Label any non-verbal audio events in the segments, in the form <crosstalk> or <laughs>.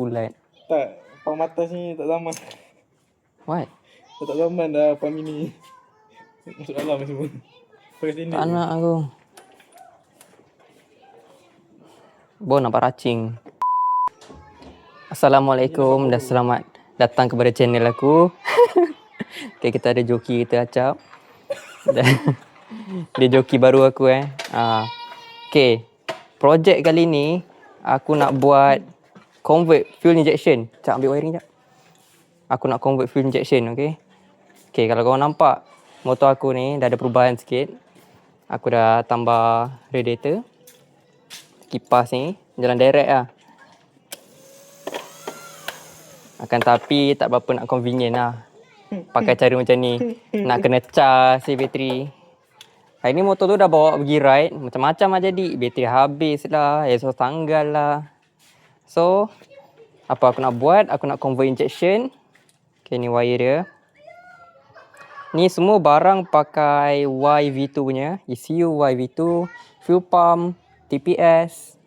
Bulat. Tak, pang mata sini tak zaman. What? Dah tak zaman dah pang mini. Masuk dalam semua. Pakai sini. Tak nak aku. Bo nampak racing. Assalamualaikum dan selamat datang kepada channel aku. <laughs> okay, kita ada joki kita acap. Dan <laughs> dia joki baru aku eh. Ah. Okay. Projek kali ni aku nak buat convert fuel injection. Cak ambil wiring jap. Aku nak convert fuel injection, okay? Okay, kalau korang nampak motor aku ni dah ada perubahan sikit. Aku dah tambah radiator. Kipas ni jalan direct lah. Akan tapi tak berapa nak convenient lah. Pakai cara macam ni. Nak kena charge si bateri. Hari ni motor tu dah bawa pergi ride. Macam-macam lah jadi. Bateri habis lah. Exhaust tanggal lah. So, apa aku nak buat? Aku nak convert injection. Okay, ni wire dia. Ni semua barang pakai YV2 punya. ECU YV2, fuel pump, TPS,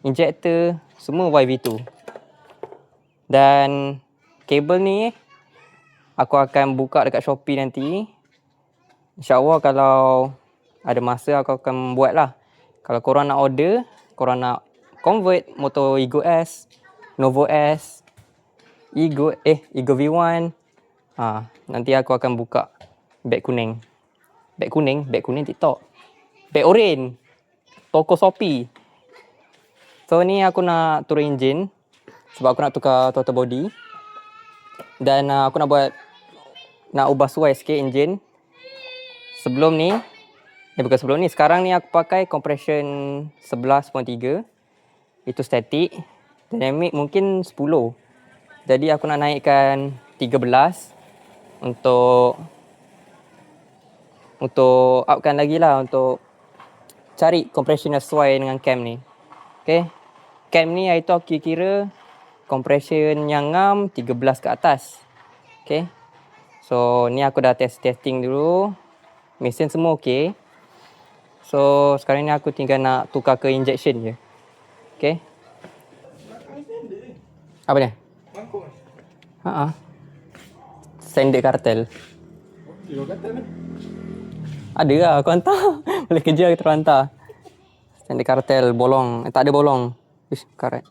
injector, semua YV2. Dan kabel ni aku akan buka dekat Shopee nanti. InsyaAllah kalau ada masa aku akan buat lah. Kalau korang nak order, korang nak convert motor Ego S, Novo S, Ego eh Ego V1. Ha, nanti aku akan buka beg kuning. Beg kuning, beg kuning TikTok. Beg oren. Toko Shopee. So ni aku nak turun enjin sebab aku nak tukar throttle body. Dan uh, aku nak buat nak ubah suai sikit enjin. Sebelum ni eh bukan sebelum ni, sekarang ni aku pakai compression 11.3. Itu static. Dynamic mungkin 10. Jadi aku nak naikkan 13 untuk untuk upkan lagi lah untuk cari compression yang sesuai dengan cam ni. Okay. Cam ni itu aku kira compression yang ngam 13 ke atas. Okay. So ni aku dah test testing dulu. Mesin semua okay. So sekarang ni aku tinggal nak tukar ke injection je. Okay. Apa ni? Mangkuk. Ha ah. Sender kartel. Dia. Ada lah aku hantar. <laughs> Boleh kerja kita hantar. Sender kartel bolong. Eh, tak ada bolong. Ish, karet.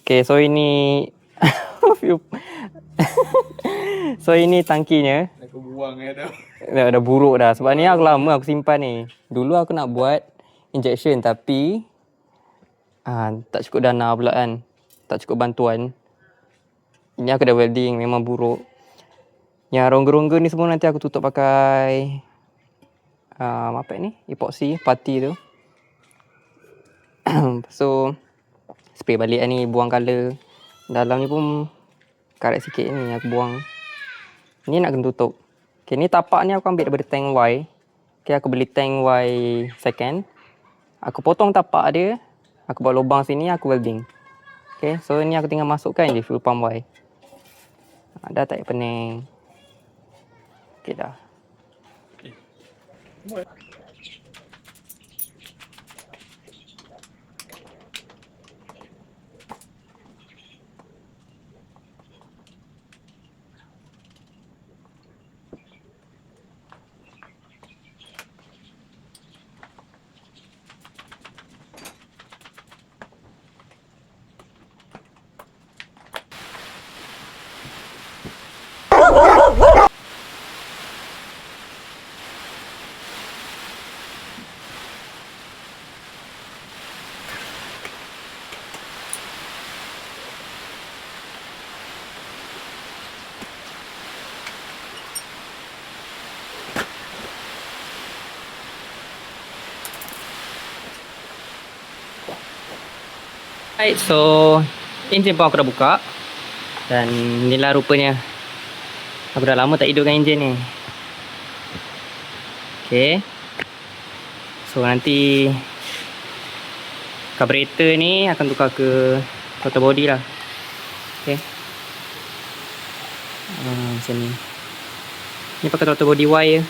Okay, so ini <laughs> So ini tangkinya. Aku buang eh dah. Dah, dah buruk dah. Sebab ni aku lama aku simpan ni. Dulu aku nak buat injection tapi ah, tak cukup dana pula kan. Tak cukup bantuan. Ini aku dah welding memang buruk. Yang rongga-rongga ni semua nanti aku tutup pakai um, apa ni? Epoxy pati tu. <clears throat> so spray balik lah ni buang color. Dalam ni pun karet sikit ni aku buang. Ni nak kena tutup. Okay, ni tapak ni aku ambil daripada tank Y. Okay, aku beli tank Y second. Aku potong tapak dia. Aku buat lubang sini, aku welding. Okay, so ni aku tinggal masukkan je fuel pump Y. Ha, dah tak payah pening. Okay dah. Right, so enjin pun aku dah buka dan inilah rupanya aku dah lama tak hidupkan enjin ni. Okay. So nanti carburetor ni akan tukar ke throttle body lah. Okay. Uh, macam ni. Ni pakai throttle body Y je.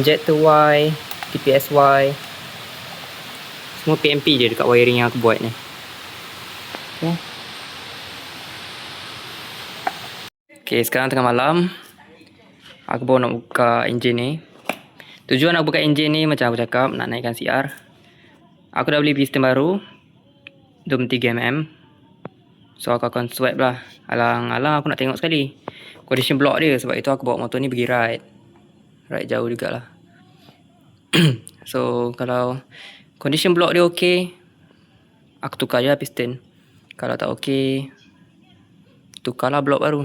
Injector Y, TPS Y, Semua PMP je dekat wiring yang aku buat ni. Okay. Okay, sekarang tengah malam. Aku baru nak buka enjin ni. Tujuan nak buka enjin ni macam aku cakap nak naikkan CR. Aku dah beli piston baru 23mm. So aku akan swipe lah. Alang-alang aku nak tengok sekali. Condition block dia sebab itu aku bawa motor ni pergi ride. Ride jauh jugalah. <clears throat> so kalau condition block dia okey, aku tukar je lah piston. Kalau tak okey, tukarlah block baru.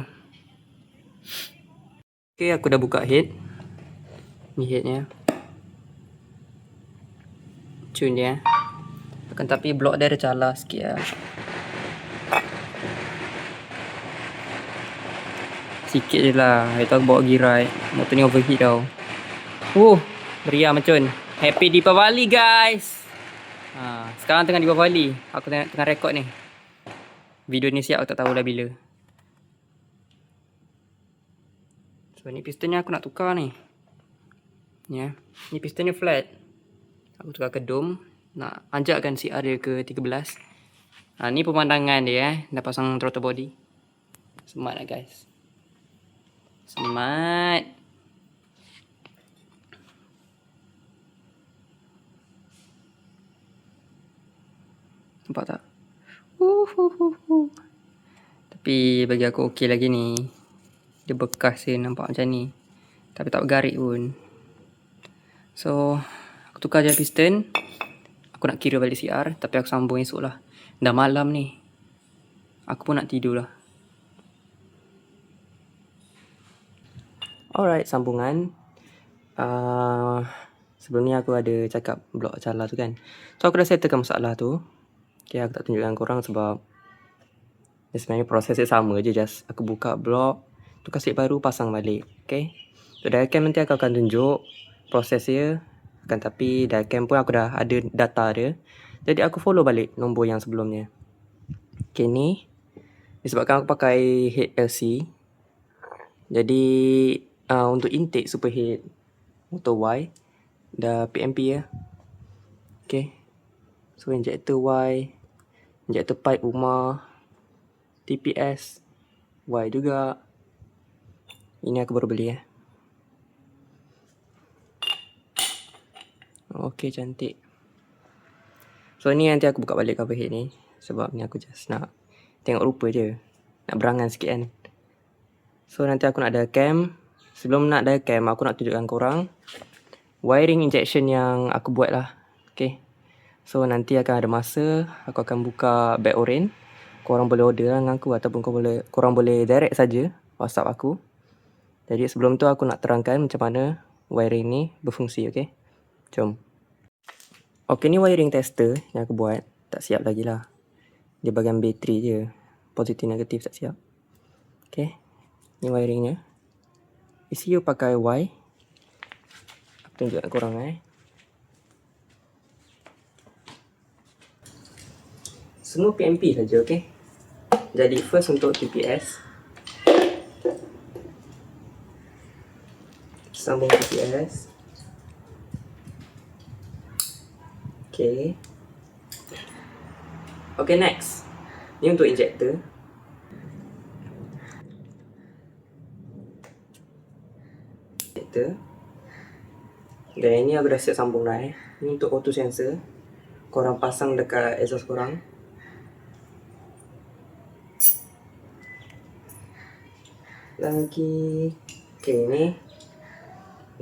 Okay, aku dah buka head. Ni headnya. Tune dia. Akan tapi blok dia ada cala sikit lah. Sikit je lah. Itu aku bawa girai. Motor ni overheat tau. Uh, meriah macam. Happy Deepavali guys. Sekarang tengah Deepavali. Aku tengah, tengah rekod ni. Video ni siap aku tak tahu dah bila. So ni piston ni aku nak tukar ni. Ni ya. Ni piston ni flat. Aku tukar ke dom. Nak anjakkan CR dia ke 13. Ha, ni pemandangan dia eh. Dah pasang throttle body. Smart lah guys. Smart. Nampak tak? Uhuhuhu. Tapi bagi aku okey lagi ni. Dia bekas dia nampak macam ni. Tapi tak bergarik pun. So, aku tukar je piston. Aku nak kira balik CR. Tapi aku sambung esok lah. Dah malam ni. Aku pun nak tidur lah. Alright, sambungan. Uh, sebelum ni aku ada cakap blok cala tu kan. So, aku dah settlekan masalah tu. Okay, aku tak tunjukkan korang sebab dia sebenarnya proses dia sama je. Just aku buka blok, tukar slip baru, pasang balik. Okay. So, diagram nanti aku akan tunjuk proses dia. Akan tapi diagram pun aku dah ada data dia. Jadi aku follow balik nombor yang sebelumnya. Okay, ni. Disebabkan aku pakai head LC. Jadi uh, untuk intake superhead motor Y dah PMP ya. Okay. So injector Y, injector pipe rumah, TPS, Y juga. Ini aku baru beli ya. Okay cantik. So ni nanti aku buka balik cover head ni. Sebab ni aku just nak tengok rupa je. Nak berangan sikit kan. So nanti aku nak ada cam. Sebelum nak ada cam aku nak tunjukkan korang. Wiring injection yang aku buat lah. Okay. So nanti akan ada masa aku akan buka back orange. Korang boleh order lah dengan aku ataupun korang boleh korang boleh direct saja WhatsApp aku. Jadi sebelum tu aku nak terangkan macam mana wiring ni berfungsi, okey. Jom. Okey ni wiring tester yang aku buat. Tak siap lagi lah. Dia bagian bateri je. Positif negatif tak siap. Okey. Ni wiringnya. ECU pakai Y. Aku tunjukkan korang eh. Semua PMP saja, okey. Jadi first untuk TPS. Sambung TPS. Okay. Okay, next. Ni untuk injector. Injector. Dan ini aku dah siap sambung dah eh. Ni untuk auto sensor. Korang pasang dekat exhaust korang. Lagi. Okay ni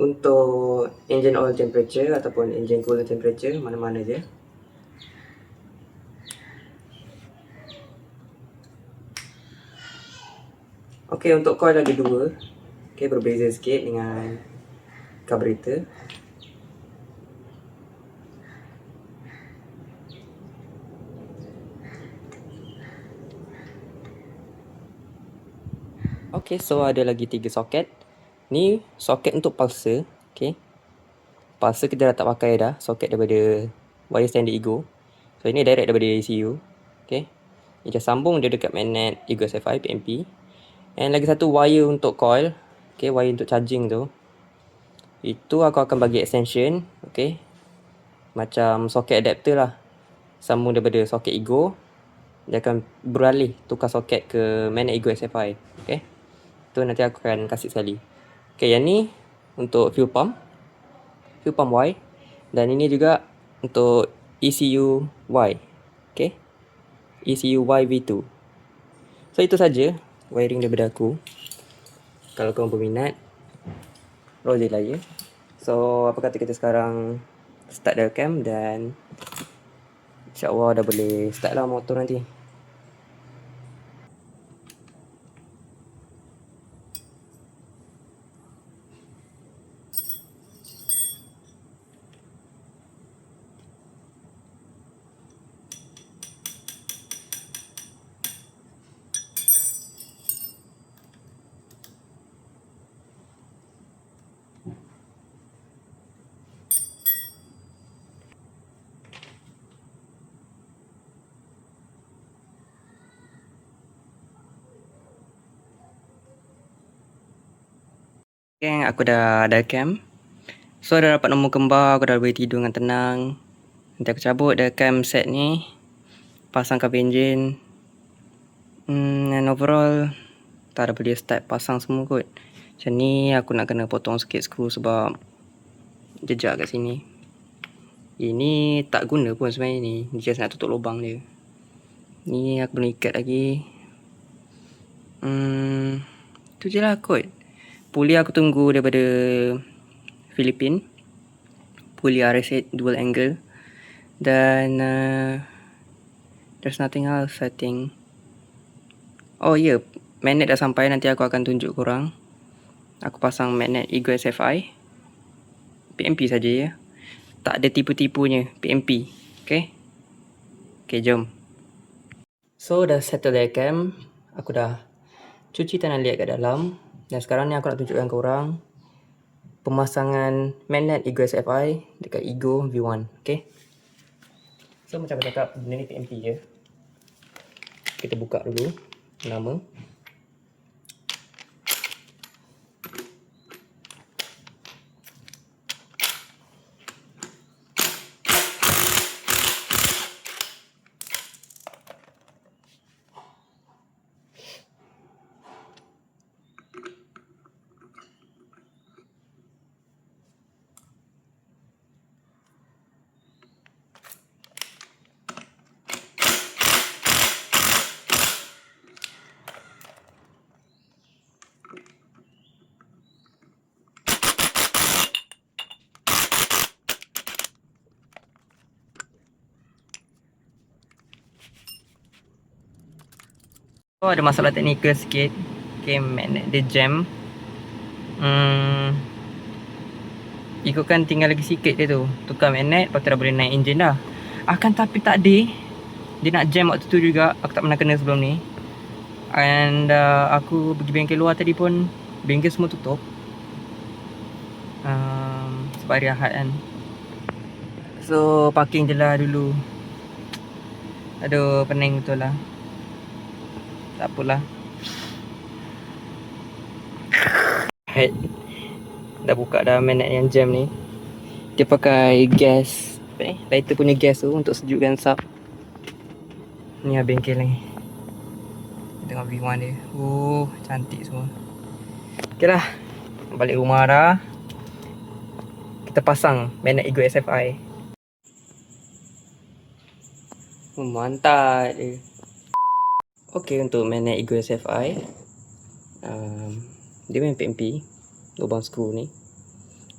untuk engine oil temperature ataupun engine cooler temperature mana-mana je. Okay untuk coil ada dua. Okay berbeza sikit dengan carburetor Okay, so ada lagi tiga soket. Ni soket untuk pulser. Okay. Pulser kita dah tak pakai dah. Soket daripada wire standard Ego. So, ini direct daripada ECU. Okay. Just sambung dia dekat magnet Ego SFI PMP. And lagi satu wire untuk coil. Okay, wire untuk charging tu. Itu aku akan bagi extension. Okay. Macam soket adapter lah. sambung daripada soket ego dia akan beralih tukar soket ke magnet ego SFI okay tu nanti aku akan kasih sekali. Okay yang ni untuk fuel pump. Fuel pump Y. Dan ini juga untuk ECU Y. Okay? ECU Y V2 so itu saja wiring daripada aku. Kalau kau berminat roll lah ya. So apa kata kita sekarang? Start the cam dan InsyaAllah dah boleh start lah motor nanti. Geng, aku dah ada cam. So, dah dapat nombor kembar. Aku dah boleh tidur dengan tenang. Nanti aku cabut dah cam set ni. Pasang cover engine. Hmm, and overall, tak ada boleh start pasang semua kot. Macam ni, aku nak kena potong sikit skru sebab jejak kat sini. Ini tak guna pun sebenarnya ni. Ni just nak tutup lubang dia. Ni aku belum ikat lagi. Hmm, tu je lah kot. Puli aku tunggu daripada Filipin. Puli RS8 dual angle. Dan uh, there's nothing else I think. Oh yeah. magnet dah sampai nanti aku akan tunjuk korang. Aku pasang magnet Ego SFI. PMP saja ya. Tak ada tipu-tipunya PMP. Okay. Okay, jom. So, dah settle their cam. Aku dah cuci tanah liat kat dalam. Dan sekarang ni aku nak tunjukkan korang pemasangan magnet Ego SFI dekat Ego V1. Okay. So macam aku cakap, benda ni PMP je. Kita buka dulu nama. Oh, ada masalah teknikal sikit. Okay, magnet dia jam. Hmm. Ikutkan tinggal lagi sikit dia tu. Tukar magnet, lepas tu dah boleh naik enjin dah. Akan tapi tak ada. Dia nak jam waktu tu juga. Aku tak pernah kena sebelum ni. And uh, aku pergi bengkel luar tadi pun, bengkel semua tutup. Um, sebab hari Ahad kan. So, parking je lah dulu. Aduh, pening betul lah. Tak apalah. Head. Dah buka dah magnet yang jam ni. Dia pakai gas. Eh? Lighter punya gas tu untuk sejukkan sub. Ni lah bengkel ni. Tengok V1 dia. Oh, cantik semua. Okay lah. Balik rumah dah. Kita pasang magnet Ego SFI. Oh, mantap dia. Okey untuk magnet Ego SFI um, Dia main PMP Lubang skru ni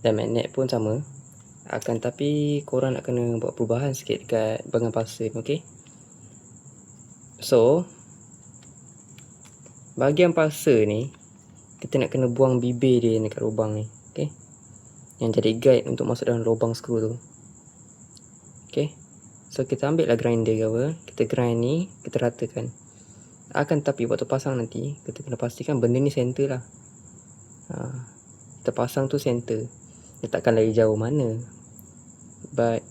Dan magnet pun sama Akan tapi korang nak kena buat perubahan sikit dekat bahagian pasir okey. So Bahagian pasir ni Kita nak kena buang bibir dia dekat lubang ni okey. Yang jadi guide untuk masuk dalam lubang skru tu okey. So kita ambil lah grinder ke apa Kita grind ni Kita ratakan akan tapi waktu pasang nanti kita kena pastikan benda ni center lah. Ha, kita pasang tu center. Dia takkan lagi jauh mana. But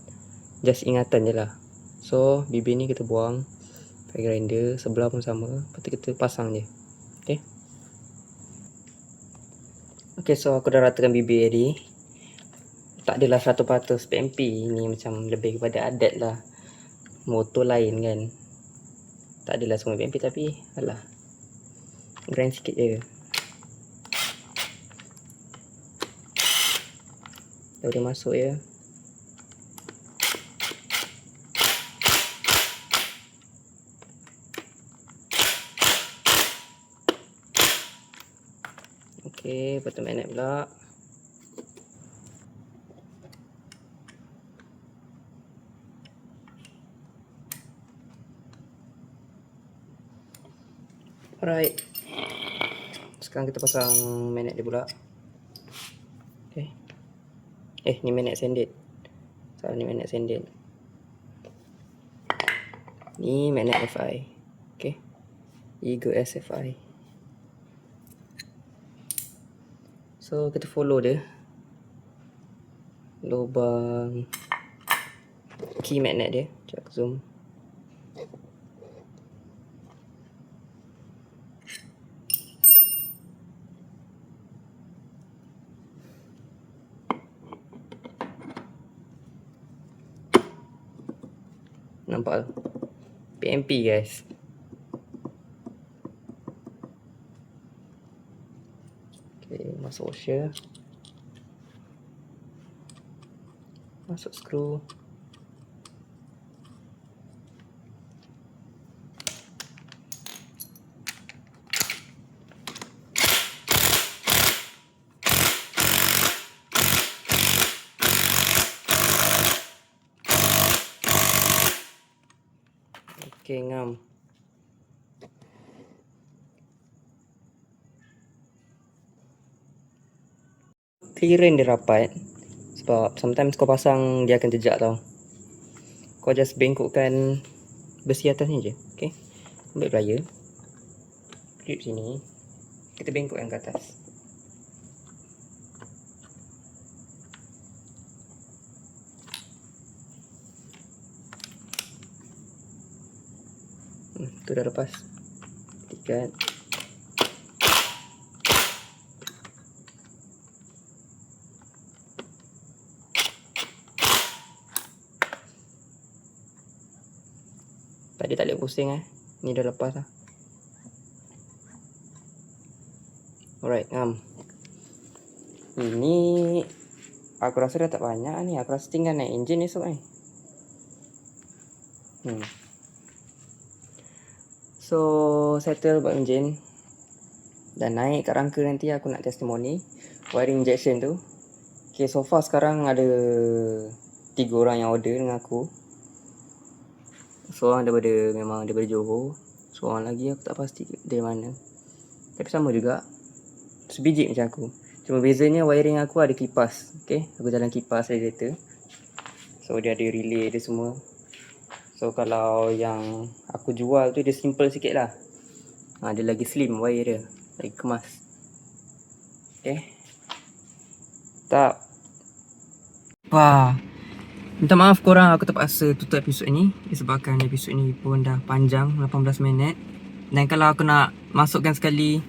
just ingatan je lah. So bibir ni kita buang pakai grinder sebelah pun sama. Lepas tu kita pasang je. Ok ok so aku dah ratakan bibir tadi tak adalah 100% PMP ni macam lebih kepada adat lah. Motor lain kan. Tak adalah semua PMP tapi alah. Grind sikit je. Dah boleh masuk ya. Okey, patut magnet pula. Alright. Sekarang kita pasang magnet dia pula. Okay. Eh, ni magnet sanded. Salah ni magnet sanded. Ni magnet FI. Okay. Eagle SFI. So, kita follow dia. Lubang key magnet dia. Sekejap aku zoom. Nampak tak? PMP guys. Okay, masuk washer. Masuk skru. Ngam. Clearance dia rapat sebab sometimes kau pasang dia akan jejak tau. Kau just bengkokkan besi atas ni je. Okay. Ambil plier. Clip sini. Kita bengkokkan ke atas. Hmm, tu dah lepas. Tikat. Tadi tak boleh pusing eh. Ni dah lepas lah. Alright, ngam. Ini aku rasa dah tak banyak ni. Aku rasa tinggal naik enjin esok. Hmm. So, settle buat enjin. Dan naik kat rangka nanti aku nak testimoni. Wiring injection tu. Okay, so far sekarang ada tiga orang yang order dengan aku. Seorang daripada memang daripada Johor. Seorang lagi aku tak pasti dari mana. Tapi sama juga. Sebiji macam aku. Cuma bezanya wiring aku ada kipas. Okay, aku jalan kipas radiator. So dia ada relay dia semua. So kalau yang aku jual tu dia simple sikit lah. Ha, dia lagi slim wire dia. Lagi kemas. Okay. Tak. Wah. Minta maaf korang aku terpaksa tutup episod ni Disebabkan episod ni pun dah panjang 18 minit Dan kalau aku nak masukkan sekali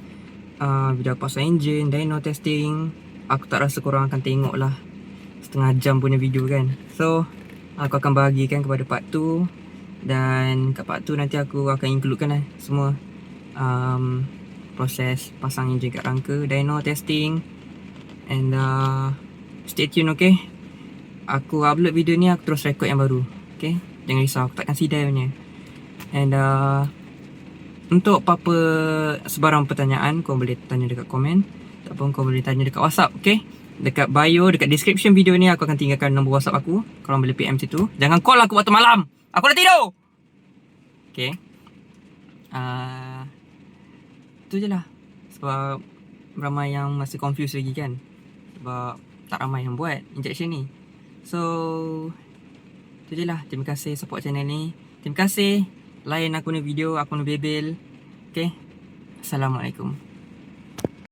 uh, Video pasal engine, dyno testing Aku tak rasa korang akan tengok lah Setengah jam punya video kan So Aku akan bahagikan kepada part 2 Dan kat part 2 nanti aku akan includekan lah Semua um, Proses pasang engine kat rangka Dyno testing And uh, Stay tune okay aku upload video ni aku terus record yang baru. Okay? Jangan risau, aku takkan sidai punya. And uh, untuk apa-apa sebarang pertanyaan, kau boleh tanya dekat komen. Ataupun kau boleh tanya dekat WhatsApp, okay? Dekat bio, dekat description video ni aku akan tinggalkan nombor WhatsApp aku. Korang boleh PM situ. Jangan call aku waktu malam. Aku dah tidur. Okay. Uh, tu je lah. Sebab ramai yang masih confused lagi kan. Sebab tak ramai yang buat injection ni. So Tu je lah Terima kasih support channel ni Terima kasih Layan aku ni video Aku ni bebel Okay Assalamualaikum